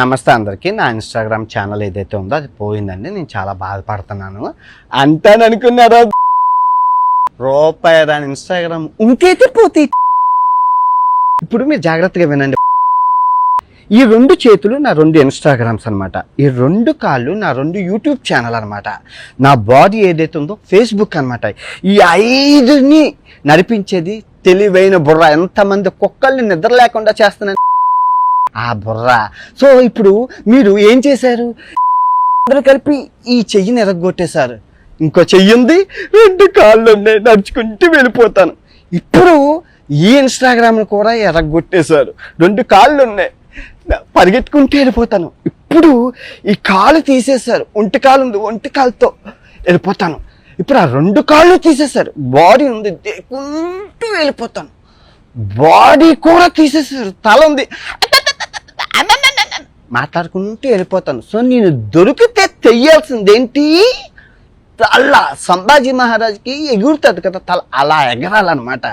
నమస్తే అందరికీ. నా ఇన్స్టాగ్రామ్ ఛానల్ ఏదైతే ఉందో అది పోయిందండి. నేను చాలా బాధపడుతున్నాను. అంటాను అనుకున్నారా? రూపాయి దాని ఇన్స్టాగ్రామ్ ఇంకైతే పోతే ఇప్పుడు మీరు జాగ్రత్తగా వినండి. ఈ రెండు చేతులు నా రెండు ఇన్స్టాగ్రామ్స్ అన్నమాట. ఈ రెండు కాళ్ళు నా రెండు యూట్యూబ్ ఛానల్ అనమాట నా బాడీ ఏదైతే ఉందో ఫేస్బుక్ అనమాట ఈ ఐదుని నడిపించేది తెలివైన బుర్ర. ఎంతమంది కుక్కల్ని నిద్ర లేకుండా చేస్తున్నాను. ఆ బుర్ర. సో ఇప్పుడు మీరు ఏం చేశారు? అందరూ కలిపి ఈ చెయ్యిని ఎరగొట్టేశారు. ఇంకో చెయ్యి ఉంది రెండు కాళ్ళు ఉన్నాయి నడుచుకుంటూ వెళ్ళిపోతాను. ఇప్పుడు ఈ ఇన్స్టాగ్రామ్ను కూడా ఎరగొట్టేశారు. రెండు కాళ్ళు ఉన్నాయి. పరిగెత్తుకుంటూ వెళ్ళిపోతాను. ఇప్పుడు ఈ కాలు తీసేశారు. ఒంటి కాలు ఉంది ఒంటి కాలుతో వెళ్ళిపోతాను. ఇప్పుడు ఆ రెండు కాళ్ళు తీసేశారు. బాడీ ఉంది దేకుంటూ వెళ్ళిపోతాను. బాడీ కూడా తీసేశారు. తల ఉంది. మాట్లాడుకుంటూ వెళ్ళిపోతాను. సో నేను దొరికితే తెయ్యాల్సింది ఏంటి అలా సంభాజీ మహారాజ్కి ఎగురుతుంది కదా తల అలా ఎగరాలన్నమాట.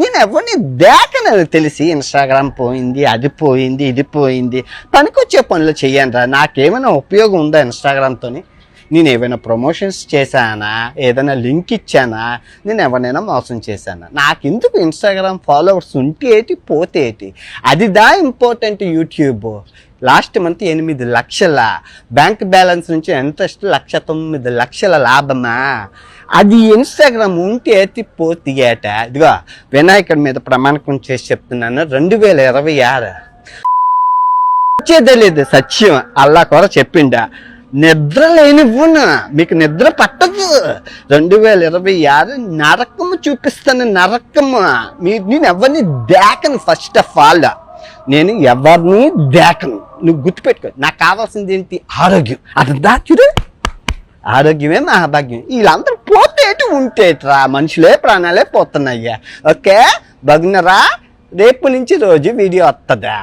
నేను ఎవరిని దేకనని తెలిసి ఇన్స్టాగ్రామ్ పోయింది అది పోయింది ఇది పోయింది పనికొచ్చే పనులు చెయ్యండి నాకేమైనా ఉపయోగం ఉందా ఇన్స్టాగ్రామ్తోని? నేను ఏమైనా ప్రమోషన్స్ చేశానా? ఏదైనా లింక్ ఇచ్చానా? నేను ఎవరినైనా మోసం చేశానా? నాకు ఎందుకు ఇన్స్టాగ్రామ్ ఫాలోవర్స్ ఉంటే ఏంటి పోతే ఏంటి? అది the important YouTube. Last month ఎనిమిది లక్షల. బ్యాంక్ బ్యాలెన్స్ నుంచి ఇంట్రెస్ట్ లక్ష తొమ్మిది లక్షల లాభమా? అది ఇన్స్టాగ్రామ్ ఉంటే ఎత్తి పోతే ఏట? ఇదిగో వినాయకుడి మీద ప్రమాణకం చేసి చెప్తున్నాను. రెండు వేల ఇరవై ఆరు. వచ్చేదే లేదు సత్యం. అల్లా కూడా చెప్పిండా. నిద్ర లేనివ్వను మీకు నిద్ర పట్టదు. రెండు వేల ఇరవై ఆరు నరకము చూపిస్తాను నరకము. మీ నేను ఎవరిని దేకను ఫస్ట్ ఆఫ్ ఆల్ నేను ఎవరిని దేకను? నువ్వు గుర్తుపెట్టుకో. నాకు కావాల్సింది ఏంటి? ఆరోగ్యం. అది దాచుడు ఆరోగ్యమే మహాభాగ్యం. వీళ్ళందరూ పోతేటి ఉంటేట్రా. మనుషులే ప్రాణాలే పోతున్నాయ్యా ఓకే? బగునరా రేపు నుంచి రోజు వీడియో వస్తుందా